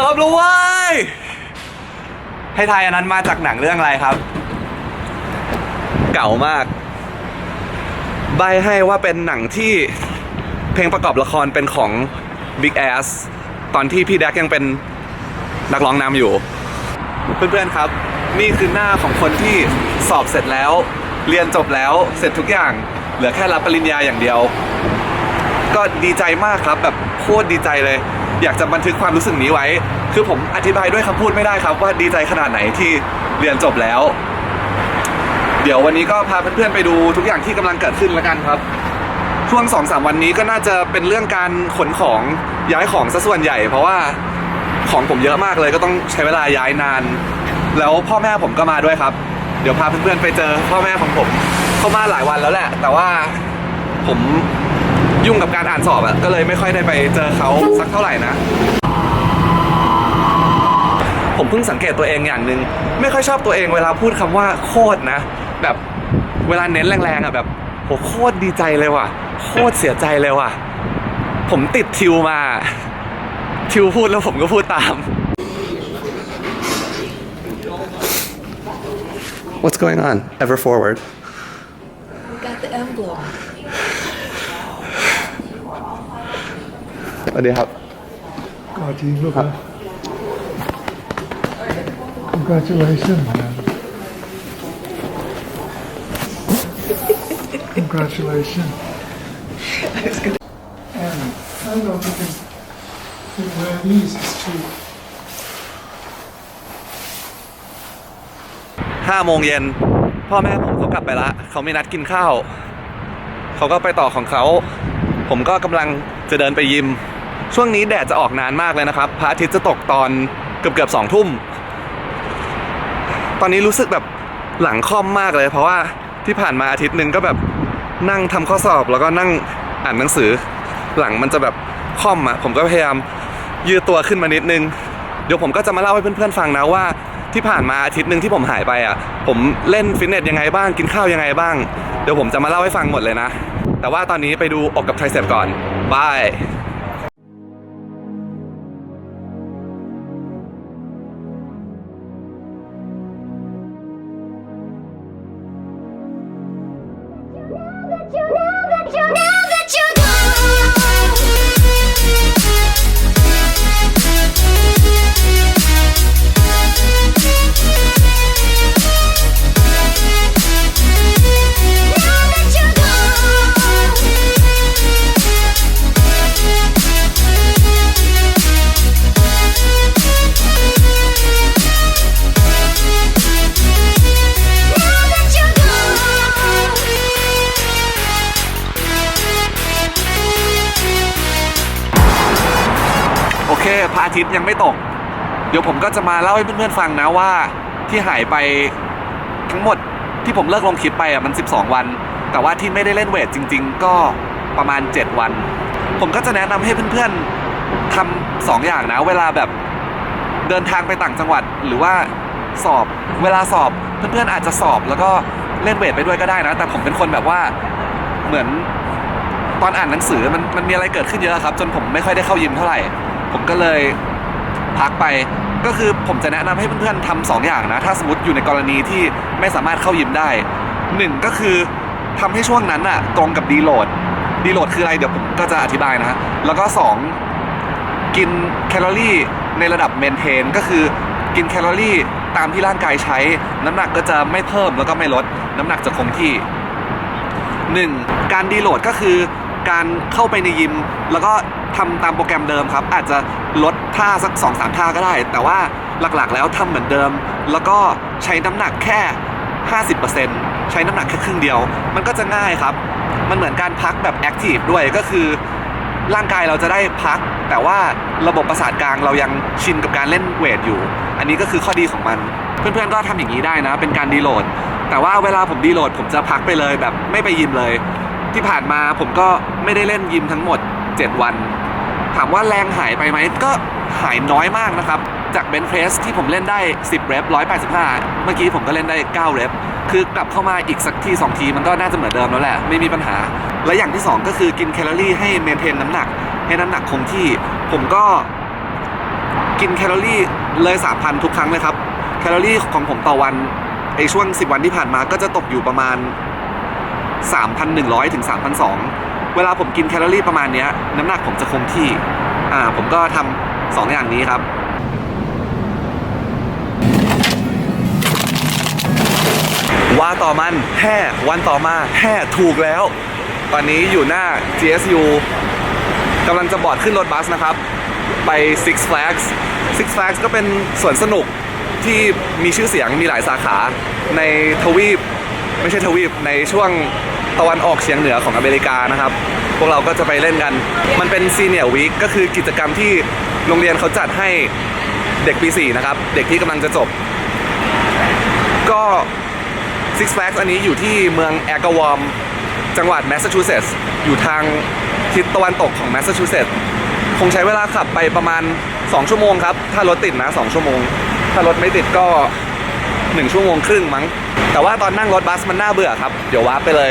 เทอมแล้วเว้ย ให้ทายอันนั้นมาจากหนังเรื่องอะไรครับ เก่ามาก ใบให้ว่าเป็นหนังที่เพลงประกอบละครเป็นของ Big Ass ตอนที่พี่แดกยังเป็นนักร้องนำอยู่ เพื่อนๆครับ นี่คือหน้าของคนที่สอบเสร็จแล้ว เรียนจบแล้วเสร็จทุกอย่าง เหลือแค่รับปริญญาอย่างเดียว ก็ดีใจมากครับแบบโคตรดีใจเลย อยากจะบันทึกความรู้สึกนี้ไว้ คือผมอธิบายด้วยคำพูดไม่ได้ครับ ว่าดีใจขนาดไหนที่เรียนจบแล้ว เดี๋ยววันนี้ก็พาเพื่อนๆไปดูทุกอย่างที่กำลังเกิดขึ้นแล้วกันครับ ช่วงสองสามวันนี้ก็น่าจะเป็นเรื่องการขนของย้ายของซะส่วนใหญ่ เพราะว่าของผมเยอะมากเลยก็ต้องใช้เวลาย้ายนาน แล้วพ่อแม่ผมก็มาด้วยครับ เดี๋ยวพาเพื่อนๆไปเจอพ่อแม่ของผม เข้ามาหลายวันแล้วแหละ แต่ว่าผม ยุ่งกับการอ่านสอบอะก็เลยไม่ค่อยได้ไปเจอเขาสักเท่าไหร่นะ ผมเพิ่งสังเกตตัวเองอย่างหนึ่งไม่ค่อยชอบตัวเองเวลาพูดคำว่าโคตรนะ แบบเวลาเน้นแรงๆอะแบบโหโคตรดีใจเลยว่ะ โคตรเสียใจเลยว่ะ ผมติดทิวมา ทิวพูดแล้วผมก็พูดตาม What's going on? Ever forward. สวัสดีครับ God, you look up. Congratulations, man. Congratulations. And I don't know if you can, can wear these, it's cheap. ห้าโมงเย็นพ่อแม่ผมเขากลับไปละเขามีนัดกินข้าว เขาก็ไปต่อของเขา ผมก็กำลังจะเดินไปยิม ช่วงนี้แดดจะออกนานมากเลยนะครับพระอาทิตย์จะตกตอนเกือบเกือบสองทุ่ม ตอนนี้รู้สึกแบบหลังค่อมมากเลย เพราะว่าที่ผ่านมาอาทิตย์หนึ่งก็แบบนั่งทำข้อสอบแล้วก็นั่งอ่านหนังสือ หลังมันจะแบบค่อมอะผมก็พยายามยืดตัวขึ้นมานิดนึง เดี๋ยวผมก็จะมาเล่าให้เพื่อนๆฟังนะว่าที่ผ่านมาอาทิตย์หนึ่งที่ผมหายไปอะ ผมเล่นฟิตเนสยังไงบ้างกินข้าวยังไงบ้าง เดี๋ยวผมจะมาเล่าให้ฟังหมดเลยนะ แต่ว่าตอนนี้ไปดูอกกับไทรเซปก่อนบาย เคพระอาทิตย์ยังไม่ตก เดี๋ยวผมก็จะมาเล่าให้เพื่อนๆฟังนะว่าที่หายไปทั้งหมดที่ผมเลิกลงคลิปไปอะมัน 12 วัน แต่ว่าที่ไม่ได้เล่นเวทจริง ๆ ก็ประมาณ 7 วัน ผมก็จะแนะนำให้เพื่อนๆทำสองอย่างนะ เวลาแบบเดินทางไปต่างจังหวัดหรือว่าสอบเวลาสอบเพื่อนๆอาจจะสอบแล้วก็เล่นเวทไปด้วยก็ได้นะ แต่ผมเป็นคนแบบว่าเหมือนตอนอ่านหนังสือมันมันมีอะไรเกิดขึ้นเยอะครับ จนผมไม่ค่อยได้เข้ายิมเท่าไหร่ ผมก็เลยพักไปก็คือผมจะแนะนำให้เพื่อนๆทำสองอย่างนะ ถ้าสมมติอยู่ในกรณีที่ไม่สามารถเข้ายิมได้หนึ่งก็คือทำให้ช่วงนั้นอะตรงกับดีโหลดดีโหลดคืออะไรเดี๋ยวผมก็จะอธิบายนะ แล้วก็สองกินแคลอรี่ในระดับเมนเทนก็คือกินแคลอรี่ตามที่ร่างกายใช้ น้ำหนักก็จะไม่เพิ่มแล้วก็ไม่ลด น้ำหนักจะคงที่หนึ่งการดีโหลดก็คือการเข้าไปในยิม แล้วก็ ทำตามโปรแกรมเดิมครับ อาจจะลดท่าสัก2อสามท่าก็ได้ แต่ว่าหลักๆแล้วทำเหมือนเดิม แล้วก็ใช้น้ำหนักแค่ 50%ใช้น้ำหนักแค่ครึ่งเดียว มันก็จะง่ายครับ มันเหมือนการพักแบบแอคทีฟด้วยก็คือ ร่างกายเราจะได้พัก แต่ว่าระบบประสาทกลางเรายังชินกับการเล่นเวทอยู่ อันนี้ก็คือข้อดีของมัน เพื่อนๆก็ทำอย่างนี้ได้นะ เป็นการดีโหลด แต่ว่าเวลาผมดีโหลด ผมจะพักไปเลยแบบไม่ไปยิมเลย ที่ผ่านมาผมก็ไม่ได้เล่นยิมทั้งหมด 7 วันามว่าแรงหายไปไหมก็หายน้อยมากนะครับ จากเบนเพรสที่ผมเล่นได้ 10เรป185 เมื่อกี้ผมก็เล่นได้9เรปคือกลับเข้ามาอีกสักที 2 ทีมันก็น่าจะเหมือนเดิมแล้วแหละ ไม่มีปัญหา และอย่างที่ 2 ก็คือกินแคลอรี่ให้เมนเทนน้ำหนัก ให้น้ำหนักคงที่ ผมก็กินแคลอรี่เลย3,000 ทุกครั้งเลยครับ แคลอรี่ของผมต่อวันไอช่วง 10 วันที่ผ่านมาก็จะตกอยู่ประมาณ 3,100 ถึง 3,200 เวลาผมกินแคลอรี่ประมาณนี้น้ำหนักผมจะคงที่อ่าผมก็ทำสองอย่างนี้ครับว่าต่อมันแห่วันต่อมาแห่ถูกแล้ว ตอนนี้อยู่หน้า GSU กำลังจะบอดขึ้นรถบัสนะครับ ไป Six Flags Six Flags ก็เป็นสวนสนุกที่มีชื่อเสียงมีหลายสาขาในทวีป ไม่ใช่ทวีปในช่วง ตะวันออกเฉียงเหนือของอเมริกานะครับ พวกเราก็จะไปเล่นกัน มันเป็นซีเนียร์วีคก็คือกิจกรรมที่โรงเรียนเขาจัดให้เด็กปี 4 นะครับ เด็กที่กำลังจะจบ ก็ Six Flags อันนี้อยู่ที่เมืองแอกวอม จังหวัดแมสซาชูเซตส์อยู่ทางทิศตะวันตกของแมสซาชูเซตส์คงใช้เวลาขับไปประมาณ 2 ชั่วโมงครับ ถ้ารถติดนะ 2 ชั่วโมง ถ้ารถไม่ติดก็ 1 ชั่วโมงครึ่งมั้ง แต่ว่าตอนนั่งรถบัสมันน่าเบื่อครับ เดี๋ยววาร์ปไปเลย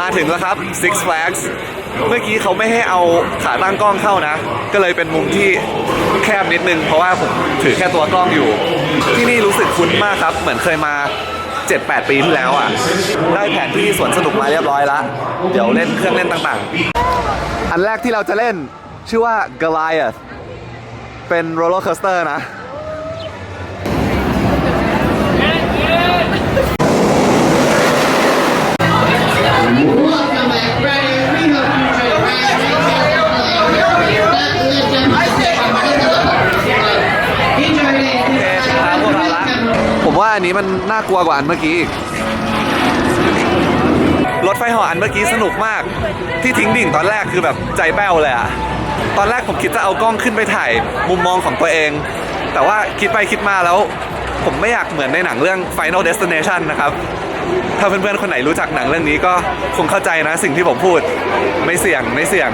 มาถึงแล้วครับ Six Flags เมื่อกี้เขาไม่ให้เอาขาตั้งกล้องเข้านะ ก็เลยเป็นมุมที่แคบนิดนึง เพราะว่าผมถือแค่ตัวกล้องอยู่ ที่นี่รู้สึกคุ้นมากครับ เหมือนเคยมา 7-8 ปีที่แล้วอะ ได้แผนที่สวนสนุกมาเรียบร้อยแล้วเดี๋ยวเล่นเครื่องเล่นต่างๆ อันแรกที่เราจะเล่นชื่อว่า Goliath เป็นโรลเลอร์คอสเตอร์นะ มันนี้มันน่ากลัวกว่าอันเมื่อกี้อีกรถไฟหออันเมื่อกี้สนุกมาก ที่ทิ้งดิ่งตอนแรกคือแบบใจแป้วเลยอะตอนแรกผมคิดจะเอากล้องขึ้นไปถ่ายมุมมองของตัวเอง แต่ว่าคิดไปคิดมาแล้ว ผมไม่อยากเหมือนในหนังเรื่อง Final Destination นะครับ ถ้าเพื่อนๆ คนไหนรู้จักหนังเรื่องนี้ก็คงเข้าใจนะสิ่งที่ผมพูดไม่เสี่ยงไม่เสี่ยง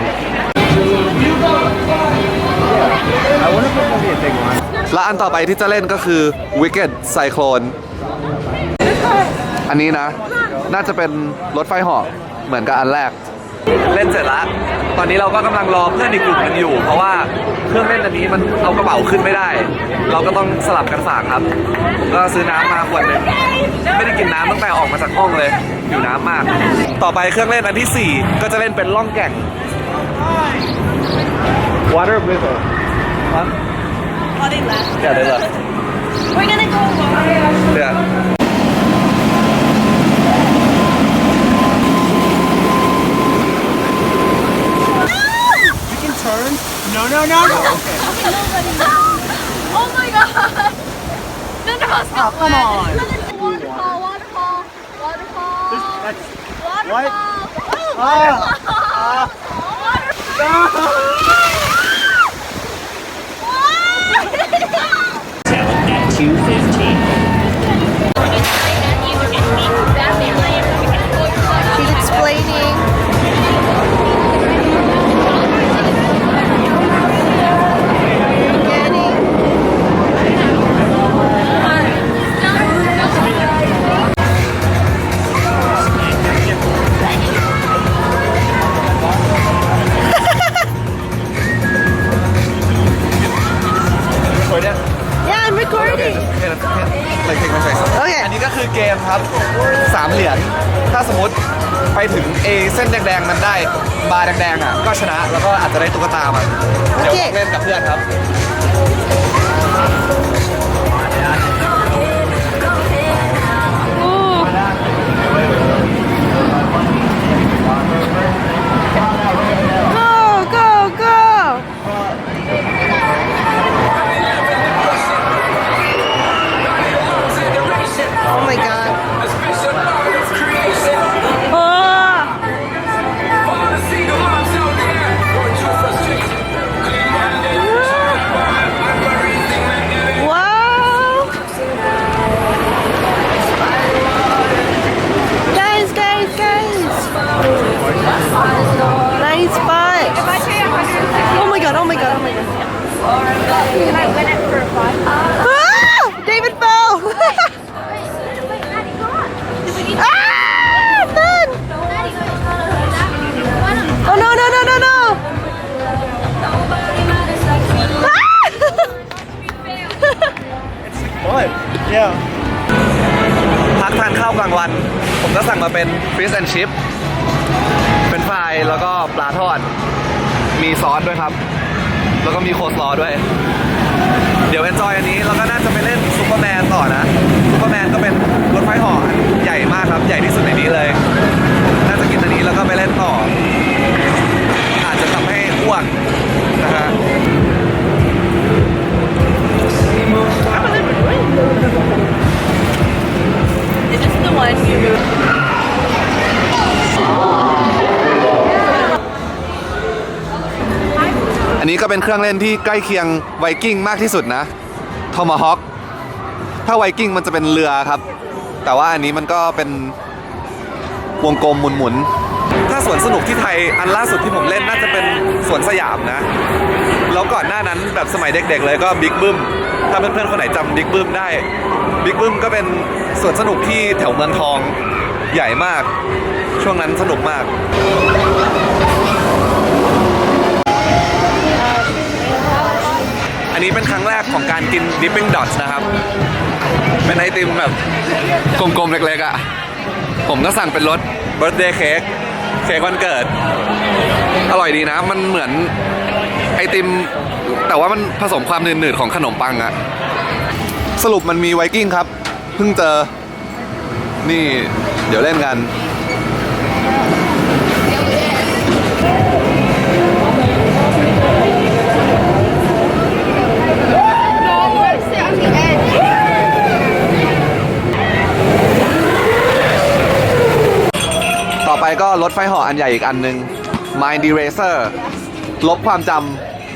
และอันต่อไปที่จะเล่นก็คือ Wicked Cyclone อันนี้นะ น่าจะเป็นรถไฟเหาะเหมือนกับอันแรก เล่นเสร็จแล้วตอนนี้เราก็กำลังรอเพื่อนอีกกลุ่มกันอยู่ เพราะว่าเครื่องเล่นอันนี้มันเอากระเป๋าขึ้นไม่ได้ เราก็ต้องสลับกันฝากครับผมก็ซื้อน้ำมาขวดหนึงไม่ได้กินน้ำตั้งแต่ออกมาจากห้องเลยหิวน้ำมาก ต่อไปเครื่องเล่นอันที่4ก็จะเล่นเป็นล่องแก่ง Water River huh? Oh, they left. Yeah, they left. We're gonna go no, no, no. Okay. nobody. oh my god. None of us got oh, come on. Waterfall, waterfall, waterfall. This, that's, waterfall. What? Oh, waterfall. Uh, waterfall. Uh, waterfall. What? Salad at 2.50. recording. เลยเทคมาใส่โอเค อันนี้ก็คือเกมครับสามเหรียญถ้าสมมติไปถึงเอเส้นแดงๆมันได้บาร์แดงๆอะก็ชนะแล้วก็อาจจะได้ตุ๊กตามาเดี๋ยวลองเล่นกับเพื่อนครับ Yeah. พักทานข้าวกลางวัน ผมก็สั่งมาเป็น fish and chip เป็นไฟรายแล้วก็ปลาทอด มีซอสด้วยครับ แล้วก็มีโคสลอด้วย เดี๋ยวเอนจอยอันนี้แล้วก็น่าจะไปเล่นซูเปอร์แมนต่อนะซูเปอร์แมนก็เป็นรถไฟหาะอันใหญ่มากครับ ใหญ่ที่สุดในนี้เลย น่าจะกินอันนี้แล้วก็ไปเล่นต่อ อาจจะทำให้อ้วกนะฮะ Is this the one you อันนี้ก็เป็นเครื่องเล่นที่ใกล้เคียงไวกิ้งมากที่สุดนะทอมฮอ k ถ้าไวกิ้งมันจะเป็นเรือครับ แต่ว่าอันนี้มันก็เป็นวงกลมหมุนๆ ถ้าสวนสนุกที่ไทยอันล่าสุดที่ผมเล่นน่าจะเป็นสวนสยามนะ แล้วก่อนหน้านั้นแบบสมัยเด็กๆเลยก็บิ๊กบึ้มถ้าเพื่อนๆคนไหนจำบิ๊กบึ้มได้บิ๊กบึ้มก็เป็นสวนสนุกที่แถวเมืองทองใหญ่มาก ช่วงนั้นสนุกมากอันนี้เป็นครั้งแรกของการกิน dipping dots นะครับ เป็นไอติมแบบกลมๆเล็กๆอะ่ะ ผมก็สั่งเป็นรส birthday cake เค้กวันเกิด อร่อยดีนะ มันเหมือนไอติม แต่ว่ามันผสมความหนืดๆของขนมปังอะสรุปมันมีไวกิ้งครับ เพิ่งเจอ นี่ เดี๋ยวเล่นกัน รถไฟหาะอันใหญ่อีกอันหนึ่ง Mind Eraser ลบความจ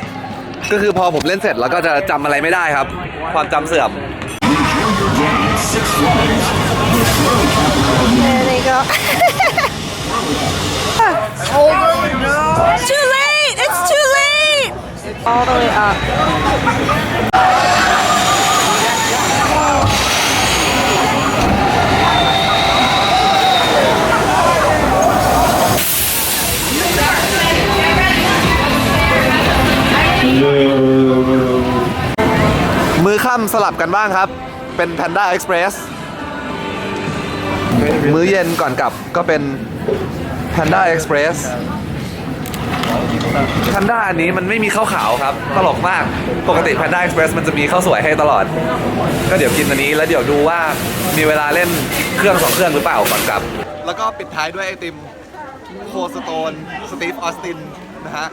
ำก็คือพอผมเล่นเสร็จแล้วก็จะจำอะไรไม่ได้ครับ ความจำเสื่อม There they go. Too late! It's too late! All the way up. มือค่ำสลับกันบ้างครับ เป็น Panda Express มื้อเย็นก่อนกลับก็เป็น Panda Express Panda อันนี้มันไม่มีข้าวขาวครับ ตลกมากปกติ Panda Express มันจะมีข้าวสวยให้ตลอด ก็เดี๋ยวกินอันนี้แล้วเดี๋ยวดูว่ามีเวลาเล่นเครื่องสองเครื่องหรือเปล่าก่อนกลับ แล้วก็ปิดท้ายด้วยไอติมโคสโตนสตีฟออสตินนะฮะ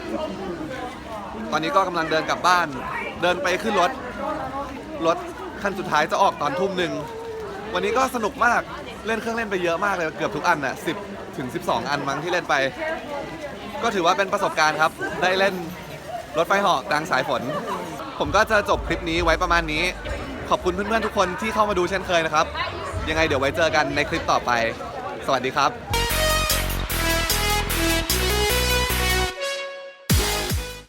ตอนนี้ก็กำลังเดินกลับบ้าน เดินไปขึ้นรถ รถคันสุดท้ายจะออกตอนทุ่มหนึ่ง วันนี้ก็สนุกมาก เล่นเครื่องเล่นไปเยอะมากเลย เกือบทุกอันน่ะ10ถึง 12 อันมั้งที่เล่นไป ก็ถือว่าเป็นประสบการณ์ครับ ได้เล่นรถไฟเหาะกลางสายฝน ผมก็จะจบคลิปนี้ไว้ประมาณนี้ ขอบคุณเพื่อนๆทุกคนที่เข้ามาดูเช่นเคยนะครับ ยังไงเดี๋ยวไว้เจอกันในคลิปต่อไป สวัสดีครับ